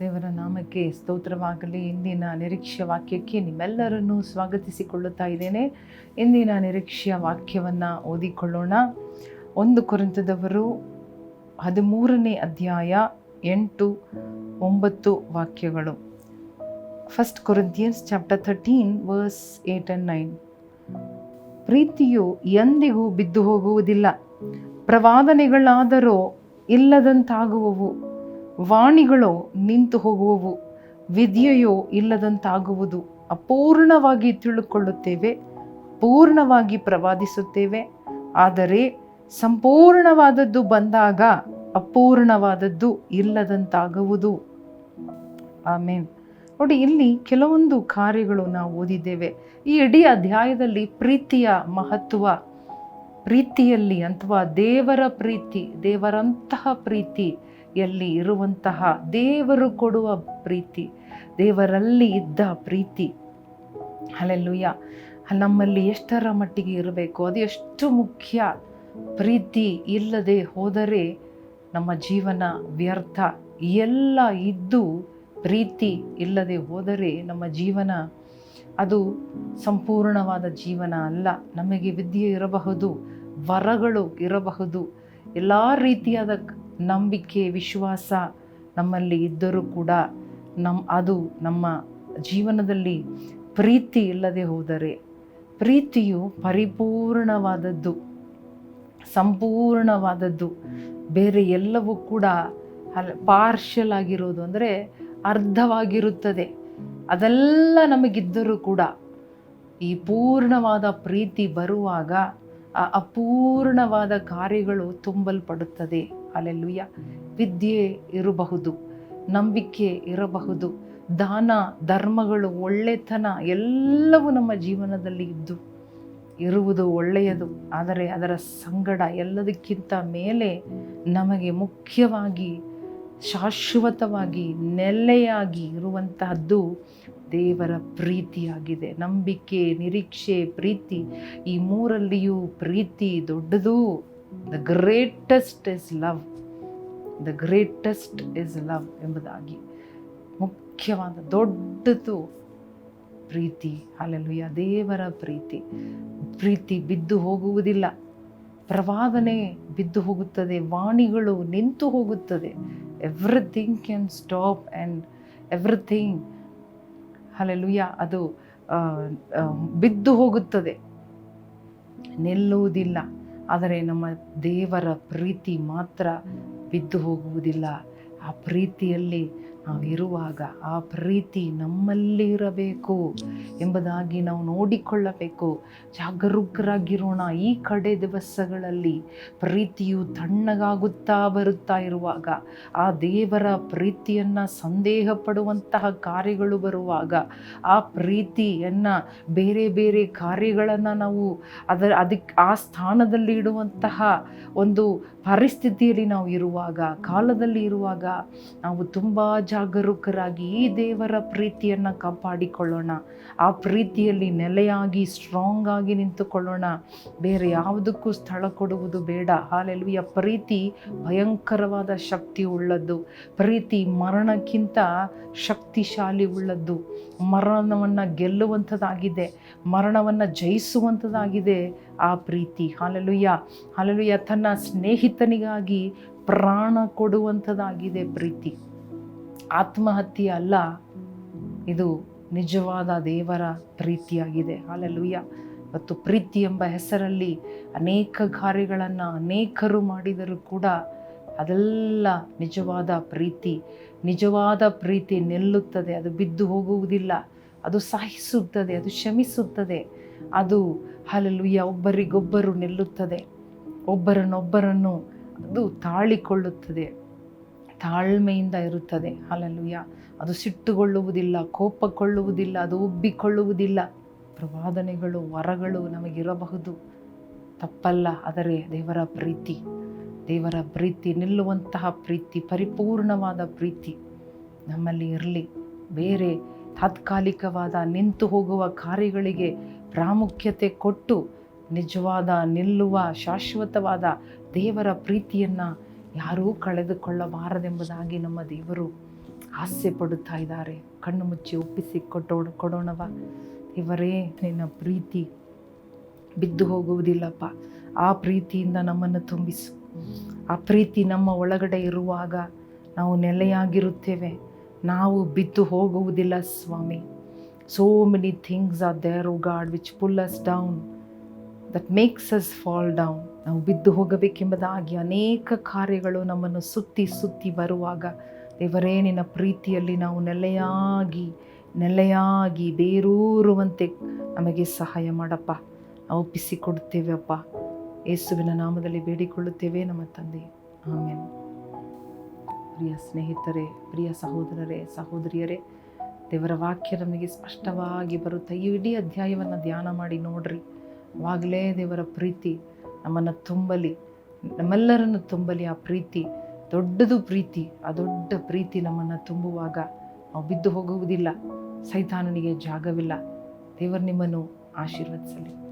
ದೇವರ ನಾಮಕ್ಕೆ ಸ್ತೋತ್ರವಾಗಲಿ. ಇಂದಿನ ನಿರೀಕ್ಷೆ ವಾಕ್ಯಕ್ಕೆ ನಿಮ್ಮೆಲ್ಲರನ್ನು ಸ್ವಾಗತಿಸಿಕೊಳ್ಳುತ್ತಾ ಇದ್ದೇನೆ. ಇಂದಿನ ನಿರೀಕ್ಷೆಯ ವಾಕ್ಯವನ್ನು ಓದಿಕೊಳ್ಳೋಣ. ಒಂದು ಕುರಿತದವರು ಹದಿಮೂರನೇ ಅಧ್ಯಾಯ ಎಂಟು ಒಂಬತ್ತು ವಾಕ್ಯಗಳು. First Corinthians chapter thirteen verse eight and nine ಪ್ರೀತಿಯು ಎಂದಿಗೂ ಬಿದ್ದು ಹೋಗುವುದಿಲ್ಲ. ಪ್ರವಾದನೆಗಳಾದರೂ ಇಲ್ಲದಂತಾಗುವವು. ವಾಣಿಗಳು ನಿಂತು ಹೋಗುವವು, ವಿದ್ಯೆಯೋ ಇಲ್ಲದಂತಾಗುವುದು. ಅಪೂರ್ಣವಾಗಿ ತಿಳುಕೊಳ್ಳುತ್ತೇವೆ, ಪೂರ್ಣವಾಗಿ ಪ್ರವಾದಿಸುತ್ತೇವೆ. ಆದರೆ ಸಂಪೂರ್ಣವಾದದ್ದು ಬಂದಾಗ ಅಪೂರ್ಣವಾದದ್ದು ಇಲ್ಲದಂತಾಗುವುದು. ಆಮೇನ್. ನೋಡಿ, ಇಲ್ಲಿ ಕೆಲವೊಂದು ಕಾರ್ಯಗಳು ನಾವು ಓದಿದ್ದೇವೆ. ಈ ಇಡೀ ಅಧ್ಯಾಯದಲ್ಲಿ ಪ್ರೀತಿಯ ಮಹತ್ವ, ಪ್ರೀತಿಯಲ್ಲಿ ಅಥವಾ ದೇವರ ಪ್ರೀತಿ, ದೇವರಂತಹ ಪ್ರೀತಿ ಎಲ್ಲಿ ಇರುವಂತಹ ದೇವರು ಕೊಡುವ ಪ್ರೀತಿ, ದೇವರಲ್ಲಿ ಇದ್ದ ಪ್ರೀತಿ. ಅಲ್ಲೆಲ್ಲುಯ್ಯ ನಮ್ಮಲ್ಲಿ ಎಷ್ಟರ ಮಟ್ಟಿಗೆ ಇರಬೇಕು? ಅದು ಎಷ್ಟು ಮುಖ್ಯ? ಪ್ರೀತಿ ಇಲ್ಲದೆ ಹೋದರೆ ನಮ್ಮ ಜೀವನ ವ್ಯರ್ಥ. ಎಲ್ಲ ಇದ್ದು ಪ್ರೀತಿ ಇಲ್ಲದೆ ಹೋದರೆ ನಮ್ಮ ಜೀವನ ಅದು ಸಂಪೂರ್ಣವಾದ ಜೀವನ ಅಲ್ಲ. ನಮಗೆ ವಿದ್ಯೆ ಇರಬಹುದು, ವರಗಳು ಇರಬಹುದು. ಎಲ್ಲ ರೀತಿಯಾದ ನಂಬಿಕೆ, ವಿಶ್ವಾಸ ನಮ್ಮಲ್ಲಿ ಇದ್ದರೂ ಕೂಡ ನಮ್ಮ ಅದು ನಮ್ಮ ಜೀವನದಲ್ಲಿ ಪ್ರೀತಿ ಇಲ್ಲದೆ ಹೋದರೆ ಪ್ರೀತಿಯು ಪರಿಪೂರ್ಣವಾದದ್ದು, ಸಂಪೂರ್ಣವಾದದ್ದು, ಬೇರೆ ಎಲ್ಲವೂ ಕೂಡ ಅಲ್ ಪಾರ್ಷಲ್ ಆಗಿರೋದು ಅಂದರೆ ಅರ್ಧವಾಗಿರುತ್ತದೆ. ಅದೆಲ್ಲ ನಮಗಿದ್ದರೂ ಕೂಡ ಈ ಪೂರ್ಣವಾದ ಪ್ರೀತಿ ಬರುವಾಗ ಆ ಅಪೂರ್ಣವಾದ ಕಾರ್ಯಗಳು ತುಂಬಲ್ಪಡುತ್ತದೆ. ಅಲ್ಲೆಲ್ಲುಯ್ಯ ವಿದ್ಯೆ ಇರಬಹುದು, ನಂಬಿಕೆ ಇರಬಹುದು, ದಾನ, ಧರ್ಮಗಳು ಒಳ್ಳೆತನ ಎಲ್ಲವೂ ನಮ್ಮ ಜೀವನದಲ್ಲಿ ಇದ್ದು ಇರುವುದು ಒಳ್ಳೆಯದು. ಆದರೆ ಅದರ ಸಂಗಡ ಎಲ್ಲದಕ್ಕಿಂತ ಮೇಲೆ ನಮಗೆ ಮುಖ್ಯವಾಗಿ, ಶಾಶ್ವತವಾಗಿ, ನೆಲೆಯಾಗಿ ಇರುವಂತಹದ್ದು ದೇವರ ಪ್ರೀತಿಯಾಗಿದೆ. ನಂಬಿಕೆ, ನಿರೀಕ್ಷೆ, ಪ್ರೀತಿ, ಈ ಮೂರಲ್ಲಿಯೂ ಪ್ರೀತಿ ದೊಡ್ಡದು. The greatest is love the greatest is love ಎಂಬುದಾಗಿ ಮುಖ್ಯವಾದ ದೊಡ್ಡದು ಪ್ರೀತಿ. ಅಲ್ಲೆಲ್ಲುಯ್ಯ ದೇವರ ಪ್ರೀತಿ. ಪ್ರೀತಿ ಬಿದ್ದು ಹೋಗುವುದಿಲ್ಲ. ಪ್ರವಾದನೆ ಬಿದ್ದು ಹೋಗುತ್ತದೆ. ವಾಣಿಗಳು ನಿಂತು ಹೋಗುತ್ತದೆ. Everything can stop and everything hallelujah ಅದು ಬಿದ್ದು ಹೋಗುತ್ತದೆ. ನಿಲ್ಲುವುದಿಲ್ಲ. ಆದರೆ ನಮ್ಮ ದೇವರ ಪ್ರೀತಿ ಮಾತ್ರ ಬಿದ್ದು ಹೋಗುವುದಿಲ್ಲ. ಆ ಪ್ರೀತಿಯಲ್ಲಿ ನಾವು ಇರುವಾಗ ಆ ಪ್ರೀತಿ ನಮ್ಮಲ್ಲಿ ಇರಬೇಕು ಎಂಬುದಾಗಿ ನಾವು ನೋಡಿಕೊಳ್ಳಬೇಕು. ಜಾಗರೂಕರಾಗಿರೋಣ ಈ ಕಡೆ ದಿವಸಗಳಲ್ಲಿ. ಪ್ರೀತಿಯು ತಣ್ಣಗಾಗುತ್ತಾ ಬರುತ್ತಾ ಇರುವಾಗ, ಆ ದೇವರ ಪ್ರೀತಿಯನ್ನು ಸಂದೇಹ ಪಡುವಂತಹ ಕಾರ್ಯಗಳು ಬರುವಾಗ, ಆ ಪ್ರೀತಿಯನ್ನು ಬೇರೆ ಬೇರೆ ಕಾರ್ಯಗಳನ್ನು ನಾವು ಅದರ ಅದಕ್ಕೆ ಆ ಸ್ಥಾನದಲ್ಲಿ ಇಡುವಂತಹ ಒಂದು ಪರಿಸ್ಥಿತಿಯಲ್ಲಿ ನಾವು ಇರುವಾಗ, ಕಾಲದಲ್ಲಿ ಇರುವಾಗ ನಾವು ತುಂಬ ಜಾಗರೂಕರಾಗಿ ಈ ದೇವರ ಪ್ರೀತಿಯನ್ನು ಕಾಪಾಡಿಕೊಳ್ಳೋಣ. ಆ ಪ್ರೀತಿಯಲ್ಲಿ ನೆಲೆಯಾಗಿ ಸ್ಟ್ರಾಂಗ್ ಆಗಿ ನಿಂತುಕೊಳ್ಳೋಣ. ಬೇರೆ ಯಾವುದಕ್ಕೂ ಸ್ಥಳ ಕೊಡುವುದು ಬೇಡ. ಹಾಲೆಲ್ವಿಯ ಪ್ರೀತಿ ಭಯಂಕರವಾದ ಶಕ್ತಿ ಉಳ್ಳದ್ದು. ಪ್ರೀತಿ ಮರಣಕ್ಕಿಂತ ಶಕ್ತಿಶಾಲಿ ಉಳ್ಳದ್ದು. ಮರಣವನ್ನು ಗೆಲ್ಲುವಂಥದ್ದಾಗಿದೆ. ಮರಣವನ್ನು ಜಯಿಸುವಂಥದ್ದಾಗಿದೆ ಆ ಪ್ರೀತಿ. ಹಾಲೆಲುಯ್ಯ ಹಾಲೆಲುಯ್ಯ ತನ್ನ ಸ್ನೇಹಿತನಿಗಾಗಿ ಪ್ರಾಣ ಕೊಡುವಂಥದ್ದಾಗಿದೆ ಪ್ರೀತಿ. ಆತ್ಮಹತ್ಯೆ ಅಲ್ಲ, ಇದು ನಿಜವಾದ ದೇವರ ಪ್ರೀತಿಯಾಗಿದೆ. ಹಾಲೆಲುಯ್ಯ ಮತ್ತು ಪ್ರೀತಿ ಎಂಬ ಹೆಸರಲ್ಲಿ ಅನೇಕ ಕಾರ್ಯಗಳನ್ನು ಅನೇಕರು ಮಾಡಿದರೂ ಕೂಡ ಅದೆಲ್ಲ ನಿಜವಾದ ಪ್ರೀತಿ ನಿಜವಾದ ಪ್ರೀತಿ ನಿಲ್ಲುತ್ತದೆ. ಅದು ಬಿದ್ದು ಹೋಗುವುದಿಲ್ಲ. ಅದು ಸಹಿಸುತ್ತದೆ, ಅದು ಕ್ಷಮಿಸುತ್ತದೆ. ಅದು ಹಾಲೆಲುಯ್ಯ ಒಬ್ಬರಿಗೊಬ್ಬರು ನಿಲ್ಲುತ್ತದೆ. ಒಬ್ಬರನ್ನೊಬ್ಬರನ್ನು ಅದು ತಾಳಿಕೊಳ್ಳುತ್ತದೆ. ತಾಳ್ಮೆಯಿಂದ ಇರುತ್ತದೆ. ಹಾಲೆಲುಯ್ಯ ಅದು ಸಿಟ್ಟುಗೊಳ್ಳುವುದಿಲ್ಲ ಕೋಪಗೊಳ್ಳುವುದಿಲ್ಲ ಅದು ಉಬ್ಬಿಕೊಳ್ಳುವುದಿಲ್ಲ. ಪ್ರವಾದನೆಗಳು, ವರಗಳು ನಮಗಿರಬಹುದು. ತಪ್ಪಲ್ಲ, ಆದರೆ ದೇವರ ಪ್ರೀತಿ. ದೇವರ ಪ್ರೀತಿ, ನಿಲ್ಲುವಂತಹ ಪ್ರೀತಿ, ಪರಿಪೂರ್ಣವಾದ ಪ್ರೀತಿ ನಮ್ಮಲ್ಲಿ ಇರಲಿ. ಬೇರೆ ತಾತ್ಕಾಲಿಕವಾದ ನಿಂತು ಹೋಗುವ ಕಾರ್ಯಗಳಿಗೆ ಪ್ರಾಮುಖ್ಯತೆ ಕೊಟ್ಟು ನಿಜವಾದ ನಿಲ್ಲುವ ಶಾಶ್ವತವಾದ ದೇವರ ಪ್ರೀತಿಯನ್ನು ಯಾರೂ ಕಳೆದುಕೊಳ್ಳಬಾರದೆಂಬುದಾಗಿ ನಮ್ಮ ದೇವರು ಹಾಸ್ಯ ಪಡುತ್ತಾ ಇದ್ದಾರೆ. ಕಣ್ಣು ಮುಚ್ಚಿ ಒಪ್ಪಿಸಿ ಕೊಟ್ಟೋ, ಕೊಡೋಣವ. ಇವರೇ ನಿನ್ನ ಪ್ರೀತಿ ಬಿದ್ದು ಹೋಗುವುದಿಲ್ಲಪ್ಪ. ಆ ಪ್ರೀತಿಯಿಂದ ನಮ್ಮನ್ನು ತುಂಬಿಸು. ಆ ಪ್ರೀತಿ ನಮ್ಮ ಒಳಗಡೆ ಇರುವಾಗ ನಾವು ನೆಲೆಯಾಗಿರುತ್ತೇವೆ. ನಾವು ಬಿದ್ದು ಹೋಗುವುದಿಲ್ಲ ಸ್ವಾಮಿ. So many things are there O God which pull us down that makes us fall down ನಾವು ಬಿದ್ದು ಹೋಗಬೇಕೆಂಬುದಾಗಿ ಅನೇಕ ಕಾರ್ಯಗಳು ನಮ್ಮನ್ನು ಸುತ್ತಿ ಸುತ್ತಿ ಬರುವಾಗ ದೇವರೇ, ನಿನ್ನ ಪ್ರೀತಿಯಲ್ಲಿ ನಾವು ನೆಲೆಯಾಗಿ ನೆಲೆಯಾಗಿ ಬೇರೂರುವಂತೆ ನಮಗೆ ಸಹಾಯ ಮಾಡಪ್ಪ. ನಾವು ಒಪ್ಪಿಸಿಕೊಡುತ್ತೇವೆ ಅಪ್ಪ. ಯೇಸುವಿನ ನಾಮದಲ್ಲಿ ಬೇಡಿಕೊಳ್ಳುತ್ತೇವೆ ನಮ್ಮ ತಂದೆ. ಆಮೇಲೆ ಪ್ರಿಯ ಸ್ನೇಹಿತರೆ, ಪ್ರಿಯ ಸಹೋದರರೇ, ಸಹೋದರಿಯರೇ, ದೇವರ ವಾಕ್ಯ ನಮಗೆ ಸ್ಪಷ್ಟವಾಗಿ ಬರುತ್ತೆ, ಈ ಇಡೀ ಅಧ್ಯಾಯವನ್ನು ಧ್ಯಾನ ಮಾಡಿ ನೋಡ್ರಿ. ಆವಾಗಲೇ ದೇವರ ಪ್ರೀತಿ. ನಮ್ಮನ್ನು ತುಂಬಲಿ, ನಮ್ಮೆಲ್ಲರನ್ನು ತುಂಬಲಿ ಆ ಪ್ರೀತಿ, ದೊಡ್ಡದು ಪ್ರೀತಿ, ಆ ದೊಡ್ಡ ಪ್ರೀತಿ ನಮ್ಮನ್ನು ತುಂಬುವಾಗ ನಾವು ಬಿದ್ದು ಹೋಗುವುದಿಲ್ಲ. ಸೈತಾನನಿಗೆ ಜಾಗವಿಲ್ಲ. ದೇವರು ನಿಮ್ಮನ್ನು ಆಶೀರ್ವದಿಸಲಿ.